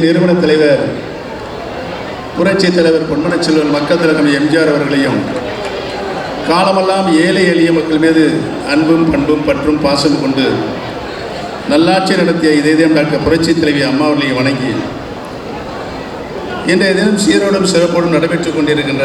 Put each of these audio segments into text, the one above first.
நிறுவன தலைவர் புரட்சி தலைவர் பொன்மனச் செல்வன் மக்கள் தலைவர் எம்ஜிஆர் அவர்களையும் காலமெல்லாம் ஏழை எளிய மக்கள் மீது அன்பும் பண்பும் பற்றும் பாசம் கொண்டு நல்லாட்சி நடத்திய இதயம் டாக்டர் புரட்சி தலைவி அம்மா அவர்களையும் வணங்கி இன்றைய தினம் சீரோடும் சிறப்போடும் நடைபெற்றுக் கொண்டிருக்கின்ற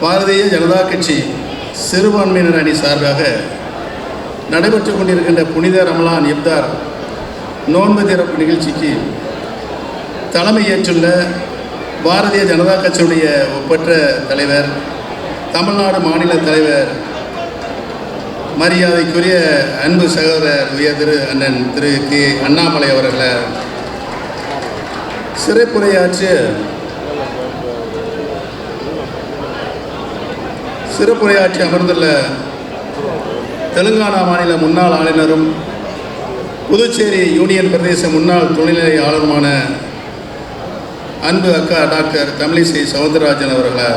பாரதிய ஜனதா கட்சி சிறுபான்மையினர் அணி சார்பாக நடைபெற்றுக் கொண்டிருக்கின்ற புனித ரமலான் இப்தார் நோன்பு திறப்பு நிகழ்ச்சிக்கு தலைமை ஏற்றுள்ள பாரதிய ஜனதா கட்சியுடைய ஒப்பற்ற தலைவர் தமிழ்நாடு மாநில தலைவர் மரியாதைக்குரிய அன்பு சகோதரர் உயர் திரு அண்ணன் திரு கே அண்ணாமலை அவர்களை சிறப்புரையாற்றிய சிறப்புரையாற்றி அமர்ந்துள்ள தெலுங்கானா மாநில முன்னாள் ஆளுநரும் புதுச்சேரி யூனியன் பிரதேச முன்னாள் துணைநிலை ஆளுநருமான அன்பு அக்கா டாக்டர் தமிழிசை சவுந்தரராஜன் அவர்களை?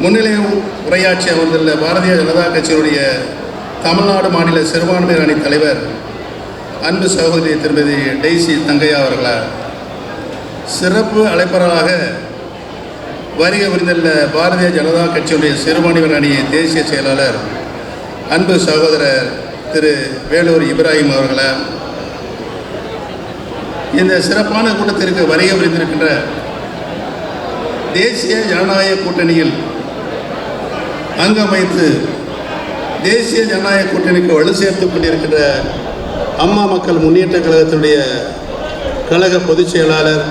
முன்னிலையும் உரையாற்றி அமர்ந்துள்ள பாரதிய ஜனதா கட்சியினுடைய தமிழ்நாடு மாநில சிறுபான்மையர் அணி தலைவர் அன்பு சகோதரி திருமதி டெய்சி தங்கையா அவர்களை? சிறப்பு அழைப்பராக வருகை புரிந்துள்ள பாரதிய ஜனதா கட்சியுடைய சிறுபான்மையர் அணி தேசிய செயலாளர் அன்பு சகோதரர் திரு வேலூர் இப்ராஹிம் அவர்களை? இந்த சிறப்பான கூட்டத்திற்கு வருகை புரிந்திருக்கின்ற தேசிய ஜனநாயக கூட்டணியில் அங்கம் வைத்து தேசிய ஜனநாயக கூட்டணிக்கு வலு சேர்த்துக் கொண்டிருக்கின்ற அம்மா மக்கள் முன்னேற்ற கழகத்தினுடைய கழக பொதுச் செயலாளர்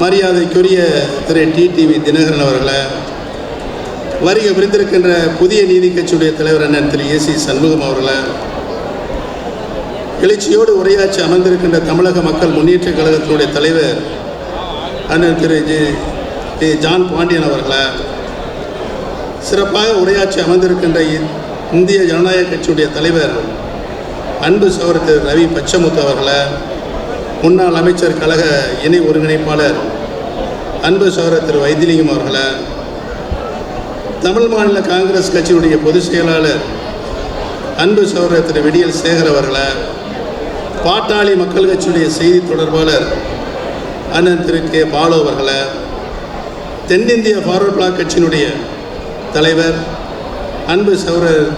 மரியாதைக்குரிய திரு டிடிவி தினகரன் அவர்களை வருகை புரிந்திருக்கின்ற புதிய நீதி கட்சியுடைய தலைவர் அண்ணன் திரு ஏசி சண்முகம் அவர்களை எழுச்சியோடு உரையாற்றி அமர்ந்திருக்கின்ற தமிழக மக்கள் முன்னேற்ற கழகத்தினுடைய தலைவர் அண்ணன் Thiru G T John Pandian அவர்களை சிறப்பாக உரையாற்றி அமர்ந்திருக்கின்ற இந்திய ஜனநாயக கட்சியுடைய தலைவர் அன்பு சகோதரர் திரு ரவி பச்சமுத்து அவர்களை முன்னாள் அமைச்சர் கழக இணை ஒருங்கிணைப்பாளர் அன்பு சகோதரர் திரு வைத்திலிங்கம் அவர்களை தமிழ் மாநில காங்கிரஸ் கட்சியுடைய பொதுச் செயலாளர் அன்பு சகோதரர் திரு விடியல் சேகர் அவர்களை பாட்டாளி மக்கள் கட்சியுடைய செய்தி தொடர்பாளர் அண்ணன் திரு கே பாலு அவர்களை தென்னிந்திய ஃபார்வர்ட் பிளாக் கட்சியினுடைய தலைவர் அன்பு சௌரர்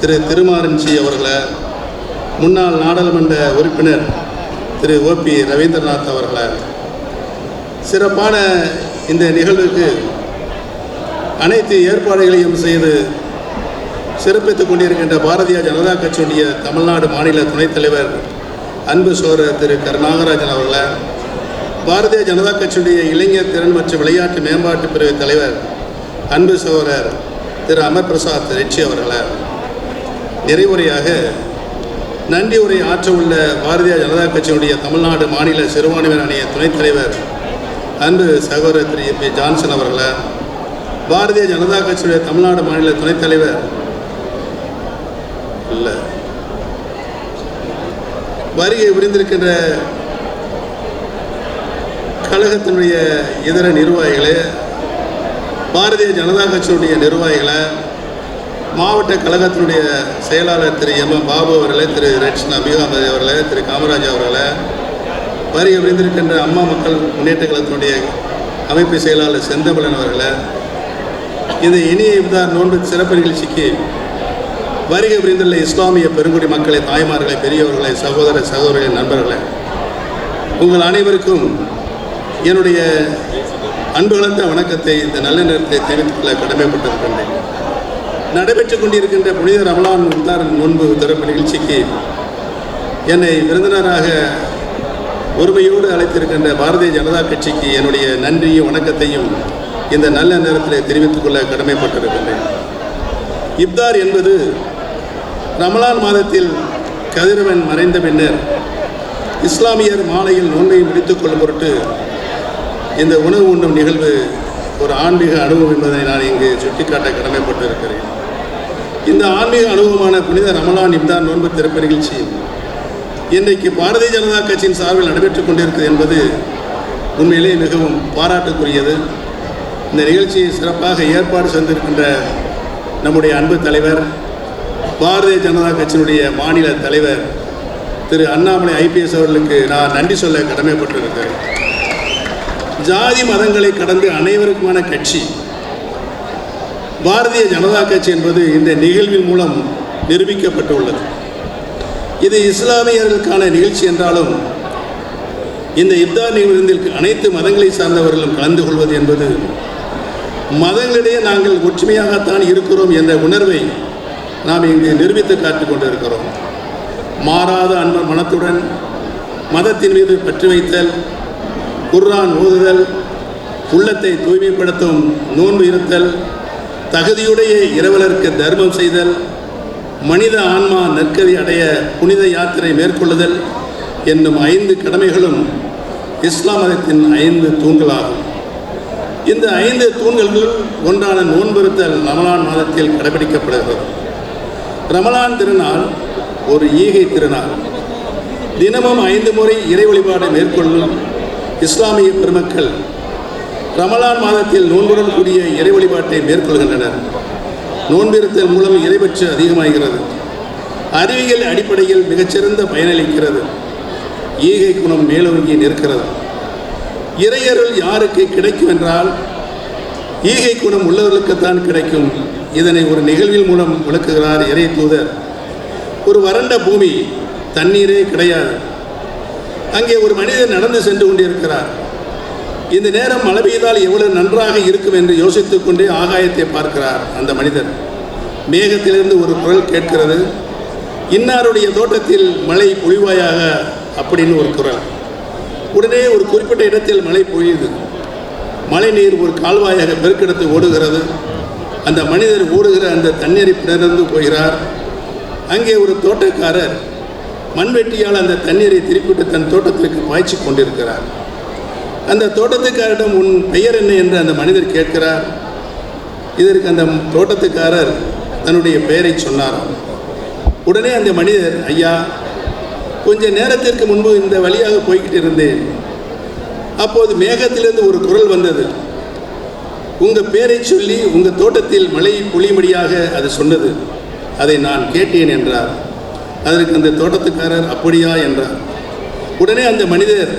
திரு திருமாரஞ்சி அவர்களை முன்னாள் நாடாளுமன்ற உறுப்பினர் திரு ஓபி ரவீந்திரநாத் அவர்களை சிறப்பான இந்த நிகழ்வுக்கு அனைத்து ஏற்பாடுகளையும் செய்து சிறப்பித்துக் கொண்டிருக்கின்ற பாரதிய ஜனதா கட்சியுடைய தமிழ்நாடு மாநில துணைத் தலைவர் அன்பு சோழர் திரு கருநாகராஜன் அவர்களை பாரதிய ஜனதா கட்சியுடைய இளைஞர் திறன் மற்றும் விளையாட்டு மேம்பாட்டு பிரிவு தலைவர் அன்பு சோழர் திரு அமர் பிரசாத் ரெட்சி அவர்களை நிறைவுரையாக நன்றி உரை ஆற்ற உள்ள பாரதிய ஜனதா கட்சியினுடைய தமிழ்நாடு மாநில சிறுபான்மையினர் அணிய துணைத் தலைவர் அன்பு சகோதரர் திரு பி ஜான்சன் அவர்களை பாரதிய ஜனதா கட்சியுடைய தமிழ்நாடு மாநில துணைத் தலைவர் இல்லை. வருகை புரிந்திருக்கின்ற கழகத்தினுடைய இதர நிர்வாகிகளே பாரதிய ஜனதா கட்சியுடைய நிர்வாகிகளை மாவட்ட கழகத்தினுடைய செயலாளர் திரு எம். எம். பாபு அவர்களே திரு ரட்சன் அபிகாமதி அவர்களே திரு காமராஜ் அவர்களே வருகை புரிந்திருக்கின்ற அம்மா மக்கள் முன்னேற்ற கழகத்தினுடைய அமைப்பு செயலாளர் செந்தமிழன் அவர்களை இந்த இனிய இப்தார் நோன்பு சிறப்பு நிகழ்ச்சிக்கு வருகை புரிந்துள்ள இஸ்லாமிய பெருங்குடி மக்களை தாய்மார்களை பெரியவர்களை சகோதர சகோதரிகளை நண்பர்களை உங்கள் அனைவருக்கும் என்னுடைய அன்புகளந்த வணக்கத்தை இந்த நல்ல நேரத்தை தெரிவித்துக் கொள்ள கடமைப்பட்டிருக்கின்றேன். நடைபெற்றுக் கொண்டிருக்கின்ற புனித ரமலான் உத்தார் முன்பு திறப்பு நிகழ்ச்சிக்கு என்னை விருந்தினராக ஒருமையோடு அழைத்திருக்கின்ற பாரதிய ஜனதா கட்சிக்கு என்னுடைய நன்றியும் வணக்கத்தையும் இந்த நல்ல நேரத்தில் தெரிவித்துக் கொள்ள கடமைப்பட்டிருக்கின்றேன். இப்தார் என்பது ரமலான் மாதத்தில் கதிரவன் மறைந்த பின்னர் இஸ்லாமியர் மாலையில் நோன்பை முடித்துக் கொள்ளும் பொருட்டு இந்த உணவு உண்ணும் நிகழ்வு ஒரு ஆன்மீக அனுபவம் என்பதை நான் இங்கு சுட்டிக்காட்ட கடமைப்பட்டிருக்கிறேன். இந்த ஆன்மீக அனுபவமான புனித ரமலான் இம்தான் நோன்பு திறப்பு நிகழ்ச்சி இன்றைக்கு பாரதிய ஜனதா கட்சியின் சார்பில் நடைபெற்றுக் கொண்டிருக்கிறது என்பது உண்மையிலே மிகவும் பாராட்டுக்குரியது. இந்த நிகழ்ச்சியை சிறப்பாக ஏற்பாடு செய்திருக்கின்ற நம்முடைய அன்பு தலைவர் பாரதிய ஜனதா கட்சியினுடைய மாநில தலைவர் திரு அண்ணாமலை ஐபிஎஸ் அவர்களுக்கு நான் நன்றி சொல்ல கடமைப்பட்டிருக்கிறேன். ஜாதி மதங்களை கடந்து அனைவருக்குமான கட்சி பாரதிய ஜனதா கட்சி என்பது இந்த நிகழ்வின் மூலம் நிரூபிக்கப்பட்டுள்ளது. இது இஸ்லாமியர்களுக்கான நிகழ்ச்சி என்றாலும் இந்த இப்தார் நிகழ்வில் அனைத்து மதங்களை சார்ந்தவர்களும் கலந்து கொள்வது என்பது மதங்களிடையே நாங்கள் ஒற்றுமையாகத்தான் இருக்கிறோம் என்ற உணர்வை நாம் இங்கு நிரூபித்து காட்டிக் கொண்டிருக்கிறோம். மாறாத அன்பு மனத்துடன் மதத்தின் மீது பற்று வைத்தல் குர்ரான் ஓதுதல் உள்ளத்தை தூய்மைப்படுத்தும் நோன்பு இருத்தல் தகுதியுடைய இரவலருக்கு தர்மம் செய்தல் மனித ஆன்மா நற்கதி அடைய புனித யாத்திரை மேற்கொள்ளுதல் என்னும் ஐந்து கடமைகளும் இஸ்லாம் மதத்தின் ஐந்து தூண்களாகும். இந்த ஐந்து தூண்களுக்குள் ஒன்றான நோன்பிருத்தல் ரமலான் மாதத்தில் கடைபிடிக்கப்படுகிறது. ரமலான் திருநாள் ஒரு ஈகை திருநாள். தினமும் ஐந்து முறை இறை வழிபாடு மேற்கொள்ளும் இஸ்லாமிய பெருமக்கள் ரமலான் மாதத்தில் நோன்புடன் கூடிய இறை வழிபாட்டை மேற்கொள்கின்றனர். நோன்பிருத்தல் மூலம் இறைபற்று அதிகமாகிறது. அறிவியல் அடிப்படையில் மிகச்சிறந்த பயனளிக்கிறது. ஈகை குணம் மேலோங்கி நிற்கிறது. இறையருள் யாருக்கு கிடைக்கும் என்றால் ஈகை குணம் உள்ளவர்களுக்குத்தான் கிடைக்கும். இதனை ஒரு நிகழ்வின் மூலம் விளக்குகிறார் இறை தூதர். ஒரு வறண்ட பூமி தண்ணீரே கிடையாது. அங்கே ஒரு மனிதர் நடந்து சென்று கொண்டிருக்கிறார். இந்த நேரம் மழை பெய்தால் எவ்வளவு நன்றாக இருக்கும் என்று யோசித்துக் கொண்டே ஆகாயத்தை பார்க்கிறார் அந்த மனிதர். மேகத்திலிருந்து ஒரு குரல் கேட்கிறது. இன்னாருடைய தோட்டத்தில் மழை பொழிவாயாக அப்படின்னு ஒரு குரல். உடனே ஒரு குறிப்பிட்ட இடத்தில் மழை பொழியுது. மழை நீர் ஒரு கால்வாயாக பெருக்கெடுத்து ஓடுகிறது. அந்த மனிதர் ஓடுகிற அந்த தண்ணீரை பிறந்து போகிறார். அங்கே ஒரு தோட்டக்காரர் மண்வெட்டியால் அந்த தண்ணீரை திருப்பிட்டு தன் தோட்டத்திற்கு பாய்ச்சி கொண்டிருக்கிறார். அந்த தோட்டத்துக்காரிடம் உன் பெயர் என்ன? என்று அந்த மனிதர் கேட்கிறார். இதற்கு அந்த தோட்டத்துக்காரர் தன்னுடைய பெயரை சொன்னாராம். உடனே அந்த மனிதர் ஐயா கொஞ்ச நேரத்திற்கு முன்பு இந்த வழியாக போய்கிட்டு இருந்தேன் அப்போது மேகத்திலிருந்து ஒரு குரல் வந்தது. உங்கள் பேரை சொல்லி உங்கள் தோட்டத்தில் மழை பொழியும்படியாக அது சொன்னது. அதை நான் கேட்டேன் என்றார். அதற்கு அந்த தோட்டத்துக்காரர் அப்படியா? என்றார். உடனே அந்த மனிதர்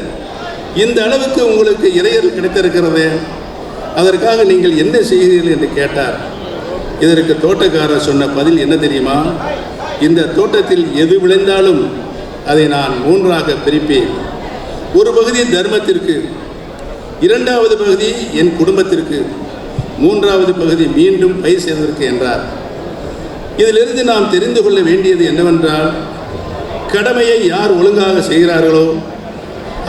இந்த அளவுக்கு உங்களுக்கு இறையர் கிடைத்திருக்கிறது? அதற்காக நீங்கள் என்ன செய்கிறீர்கள்? என்று கேட்டார். இதற்கு தோட்டக்காரர் சொன்ன பதில் என்ன தெரியுமா? இந்த தோட்டத்தில் எது விளைந்தாலும் அதை நான் மூன்றாக பிரிப்பேன். ஒரு பகுதி தர்மத்திற்கு இரண்டாவது பகுதி என் குடும்பத்திற்கு. மூன்றாவது பகுதி மீண்டும் பயிர் செய்வதற்கு என்றார். இதிலிருந்து நாம் தெரிந்து கொள்ள வேண்டியது என்னவென்றால் கடமையை யார் ஒழுங்காக செய்கிறார்களோ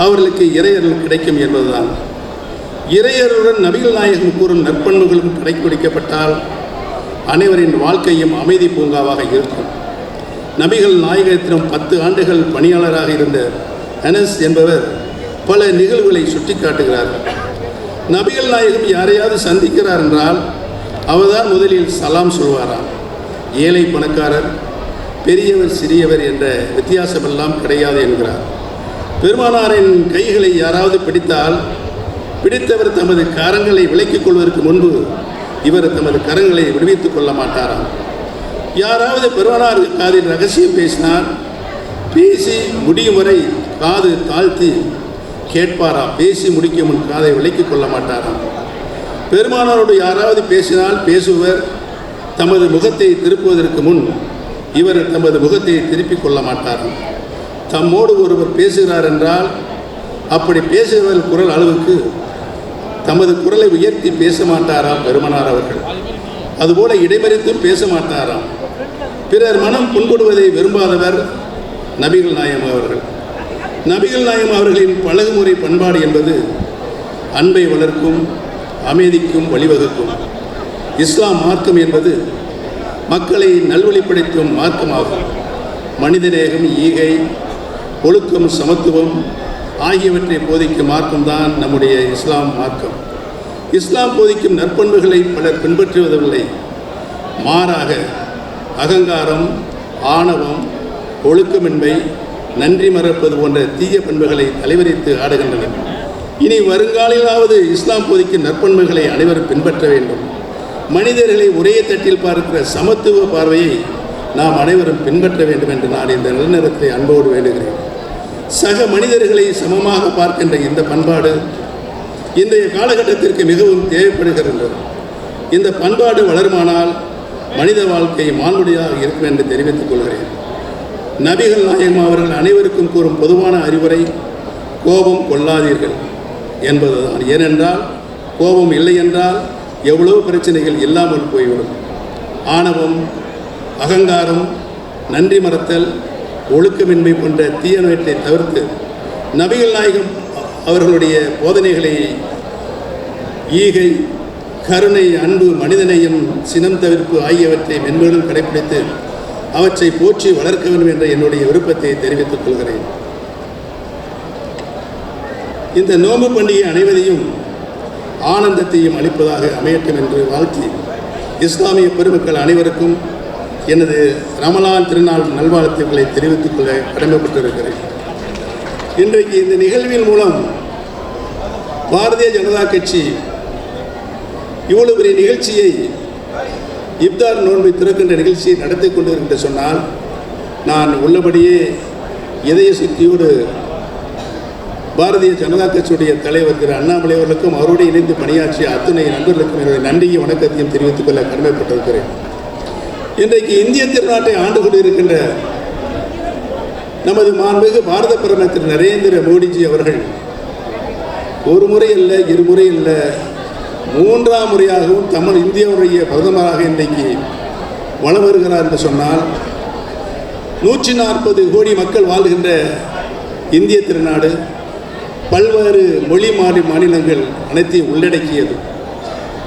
அவர்களுக்கு இறையர்கள் கிடைக்கும் என்பதுதான். இறையருடன் நபிகள் நாயகம் கூறும் நற்பண்புகளும் கடைபிடிக்கப்பட்டால் அனைவரின் வாழ்க்கையும் அமைதி பூங்காவாக இருக்கும். நபிகள் நாயகத்திடம் பத்து ஆண்டுகள் பணியாளராக இருந்த அனஸ் என்பவர் பல நிகழ்வுகளை சுட்டிக்காட்டுகிறார்கள் நபிகள் நாயகம் யாரையாவது சந்திக்கிறார் என்றால் அவர்தான் முதலில் சலாம் சொல்வாராம். ஏழை பணக்காரர் பெரியவர் சிறியவர் என்ற வித்தியாசமெல்லாம் கிடையாது என்கிறார். பெருமானாரின் கைகளை யாராவது பிடித்தால் பிடித்தவர் தமது கரங்களை விலக்கிக் கொள்வதற்கு முன்பு இவர் தமது கரங்களை விடுவித்துக் கொள்ள மாட்டாராம். யாராவது பெருமானார் காதில் ரகசியம் பேசினார் பேசி முடியும் வரை காது தாழ்த்தி கேட்பாரா? பேசி முடிக்கும் முன் காதை விலக்கிக் கொள்ள மாட்டாராம் பெருமானாரோடு யாராவது பேசினால் பேசுவர். தமது முகத்தை திருப்புவதற்கு முன் இவர் தமது முகத்தை திருப்பிக் கொள்ள மாட்டார். தம்மோடு ஒருவர் பேசுகிறார் என்றால் அப்படி பேசுகிறவர் குரல் அளவுக்கு தமது குரலை உயர்த்தி பேச மாட்டாராம் பெருமனார் அவர்கள்? அதுபோல இடைமறித்தும் பேச மாட்டாராம். பிறர் மனம் புண்படுவதை விரும்பாதவர் நபிகள் நாயம் அவர்கள். நபிகள் நாயம் அவர்களின் பழகுமுறை பண்பாடு என்பது அன்பை வளர்க்கும் அமைதிக்கும் வழிவகுக்கும். இஸ்லாம் மார்க்கம் என்பது மக்களை நல்வழிப்படுத்தும் மார்க்கமாகும். மனிதநேகம் ஈகை ஒழுக்கம் சமத்துவம் ஆகியவற்றை போதிக்கும் மார்க்கம்தான் நம்முடைய இஸ்லாம் மார்க்கம். இஸ்லாம் போதிக்கும் நற்பண்புகளை பலர் பின்பற்றுவதில்லை. மாறாக அகங்காரம் ஆணவம் ஒழுக்கமின்மை நன்றி மறப்பது போன்ற தீய பண்புகளை தலைவரித்து ஆடுகின்றனர் இனி வருங்காலிலாவது இஸ்லாம் போதிக்கும் நற்பண்புகளை அனைவரும் பின்பற்ற வேண்டும். மனிதர்களை ஒரே தட்டில் பார்க்கிற சமத்துவ பார்வையை நாம் அனைவரும் பின்பற்ற வேண்டும் என்று நான் இந்த நிலநிறத்தை அன்போடு வேண்டுகிறேன். சக மனிதர்களை சமமாக பார்க்கின்ற இந்த பண்பாடு இன்றைய காலகட்டத்திற்கு மிகவும் தேவைப்படுகிறது. இந்த பண்பாடு வளருமானால் மனித வாழ்க்கை மாண்புடையாக இருக்கும் என்று தெரிவித்துக் கொள்கிறேன். நபிகள் நாயகம் அவர்கள் அனைவருக்கும் கூறும் பொதுவான அறிவுரை கோபம் கொள்ளாதீர்கள் என்பதுதான். ஏனென்றால் கோபம் இல்லை என்றால் எவ்வளவு பிரச்சனைகள் இல்லாமல் போய்விடும். ஆணவம் அகங்காரம் நன்றி மறத்தல் ஒழுக்கமின்மை போன்ற தீயனவற்றை தவிர்த்து நபிகள் நாயகம் அவர்களுடைய போதனைகளை ஈகை கருணை அன்பு மனிதநேயம் சினம் தவிர்ப்பு ஆகியவற்றை மென்மேலும் கடைபிடித்து அவற்றை போற்றி வளர்க்க வேண்டும் என்ற என்னுடைய விருப்பத்தை தெரிவித்துக் கொள்கிறேன். இந்த நோம்பு பண்டிகை அனைவரையும் ஆனந்தத்தையும் அளிப்பதாக அமையட்டும் என்று வாழ்த்தி இஸ்லாமிய பெருமக்கள் அனைவருக்கும் எனது ரமலான் திருநாள் நல்வாழ்த்துக்களை தெரிவித்துக் கொள்ள கடமைப்பட்டிருக்கிறேன். இன்றைக்கு இந்த நிகழ்வின் மூலம் பாரதிய ஜனதா கட்சி இவ்வளவு பெரிய நிகழ்ச்சியை இப்தார் நோன்பை திறக்கின்ற நிகழ்ச்சியை நடத்தி கொண்டிருக்கின்ற சொன்னால் நான் உள்ளபடியே இதய சுத்தியோடு பாரதிய ஜனதா கட்சியுடைய தலைவர் திரு அண்ணாமலை அவர்களுக்கும் அவரோடு இணைந்து பணியாற்றிய அத்துணை நண்பர்களுக்கும் என்னுடைய நன்றியும் வணக்கத்தையும் தெரிவித்துக் கொள்ள கடமைப்பட்டிருக்கிறேன். இன்றைக்கு இந்திய திருநாட்டை ஆண்டு கொண்டிருக்கின்ற நமது மாண்புமிகு பாரத பிரதமர் திரு நரேந்திர மோடிஜி அவர்கள் ஒரு முறை இல்லை இருமுறை இல்லை மூன்றாம் முறையாகவும் தமிழ் இந்தியாவுடைய பிரதமராக இன்றைக்கு வளம் வருகிறார் என்று சொன்னால் நூற்றி நாற்பது கோடி மக்கள் வாழ்கின்ற இந்திய திருநாடு பல்வேறு மொழி மாறி மாநிலங்கள் அனைத்தையும் உள்ளடக்கியது.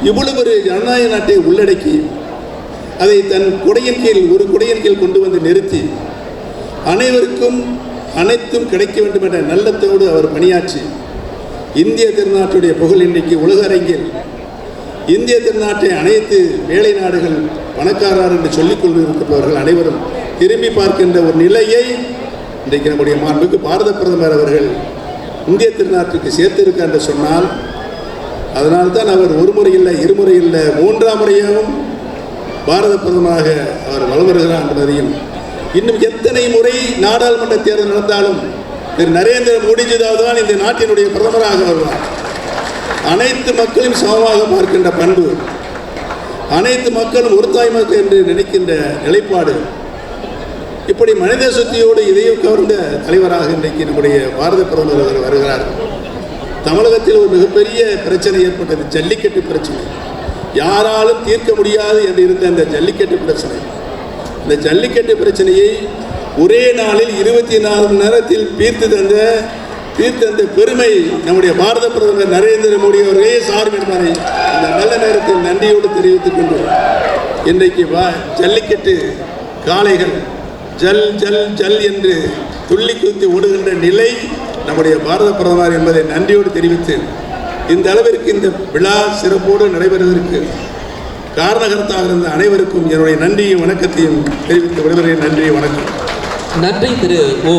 இவ்வளவு ஒரு ஜனநாயக நாட்டை உள்ளடக்கி அதை தன் குடையின் கீழ் ஒரு குடையின் கீழ் கொண்டு வந்து நிறுத்தி அனைவருக்கும் அனைத்தும் கிடைக்க வேண்டும் என்ற நல்லத்தோடு அவர் பணியாற்றி இந்திய திருநாட்டுடைய புகழ் இன்றைக்கு உலக அரங்கில் இந்திய திருநாட்டை அனைத்து வேலை நாடுகள் பணக்காரர் என்று சொல்லிக் கொண்டிருக்கிறவர்கள் அனைவரும் திரும்பி பார்க்கின்ற ஒரு நிலையை இன்றைக்கு நம்முடைய மாண்புக்கு பாரத பிரதமர் அவர்கள் இந்திய திருநாட்டுக்கு சேர்த்திருக்கார் என்று சொன்னால் அதனால்தான் அவர் ஒரு முறை இல்லை இருமுறை இல்லை மூன்றாம் முறையாகவும் பாரத பிரதமராக அவர் வலம் வருகிறார் என்பதையும் இன்னும் எத்தனை முறை நாடாளுமன்ற தேர்தல் நடந்தாலும் திரு நரேந்திர மோடிஜி தான் இந்த நாட்டினுடைய பிரதமராக வருவார். அனைத்து மக்களையும் சமமாக பார்க்கின்ற பண்பு அனைத்து மக்களும் ஒரு தாய் மக்கள் என்று நினைக்கின்ற நிலைப்பாடு இப்படி மனித சுத்தியோடு இதையும் கவர்ந்த தலைவராக இன்றைக்கு நம்முடைய பாரத பிரதமர் அவர் வருகிறார். தமிழகத்தில் ஒரு மிகப்பெரிய பிரச்சனை ஏற்பட்டது ஜல்லிக்கட்டு பிரச்சனை. யாராலும் தீர்க்க முடியாது என்று இருந்த அந்த ஜல்லிக்கட்டு பிரச்சனை. இந்த ஜல்லிக்கட்டு பிரச்சனையை ஒரே நாளில் இருபத்தி நாலு மணி நேரத்தில் தீர்த்து தந்த தீர்த்து தந்த பெருமை நம்முடைய பாரத பிரதமர் நரேந்திர மோடி அவர்களே சார்பு என்பதை இந்த நல்ல நேரத்தில் நன்றியோடு தெரிவித்துக் கொண்டு இன்றைக்கு வா ஜல்லிக்கட்டு காளைகள் ஜல் ஜல் ஜல் என்று துள்ளி குத்தி ஓடுகின்ற நிலை நம்முடைய பாரத பிரதமர் என்பதை நன்றியோடு தெரிவித்து இந்த அளவிற்கு இந்த விழா சிறப்போடு நடைபெறுவதற்கு காரணகர்த்தாக இருந்த அனைவருக்கும் என்னுடைய நன்றியும் வணக்கத்தையும் தெரிவித்து விடுகிறேன். நன்றி வணக்கம். நன்றி திரு ஓ